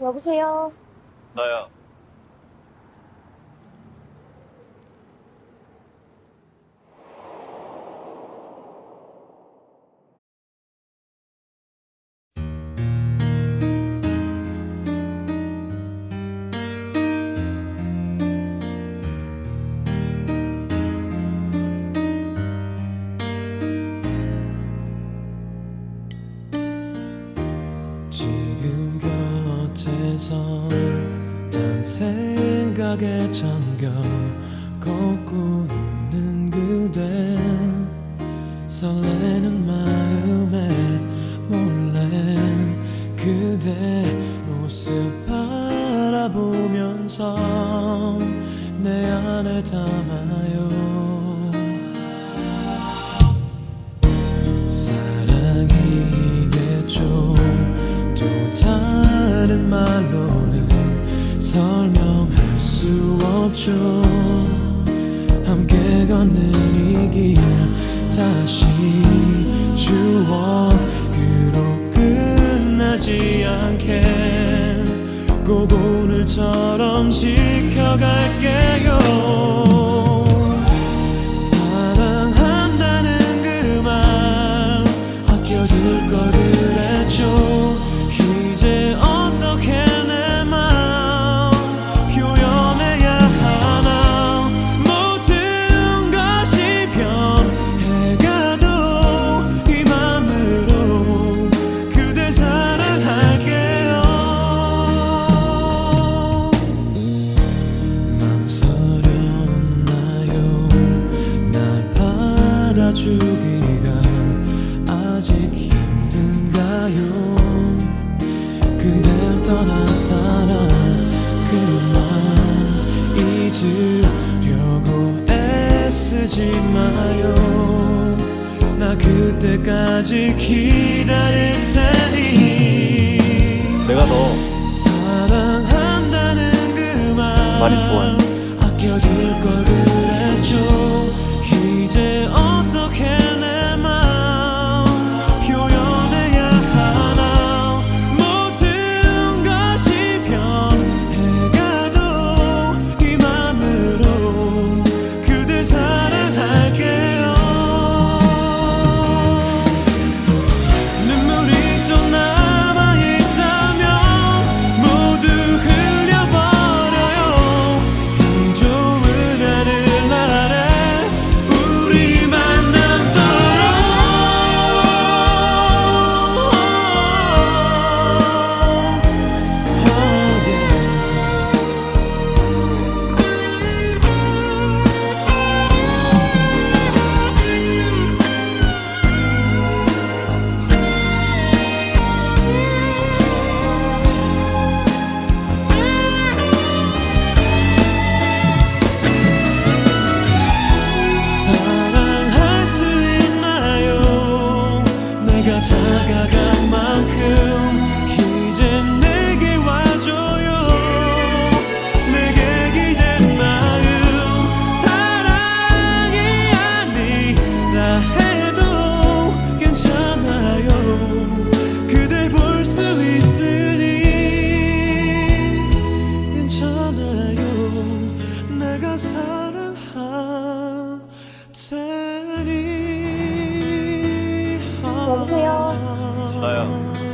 여보세요? 나야. 곁에서 딴 생각에 잠겨 걷고 있는 그대. 설레는 마음에 몰래 그대 모습 바라보면서 내 안에 담아요 말로는 설명할 수 없죠. 함께 걷는 이 길 다시 추억으로 끝나지 않게 꼭 오늘처럼 지켜갈게요. 사랑한다는 그말걸그 주기가 아직 힘든가요? 그댈 떠난 사랑 그만 잊으려고 애쓰지 마요. 나 그때까지 기다릴 테니. 내가 너 사랑한다는 그말 많이 좋아해. 哥哥。 보세요. 나야.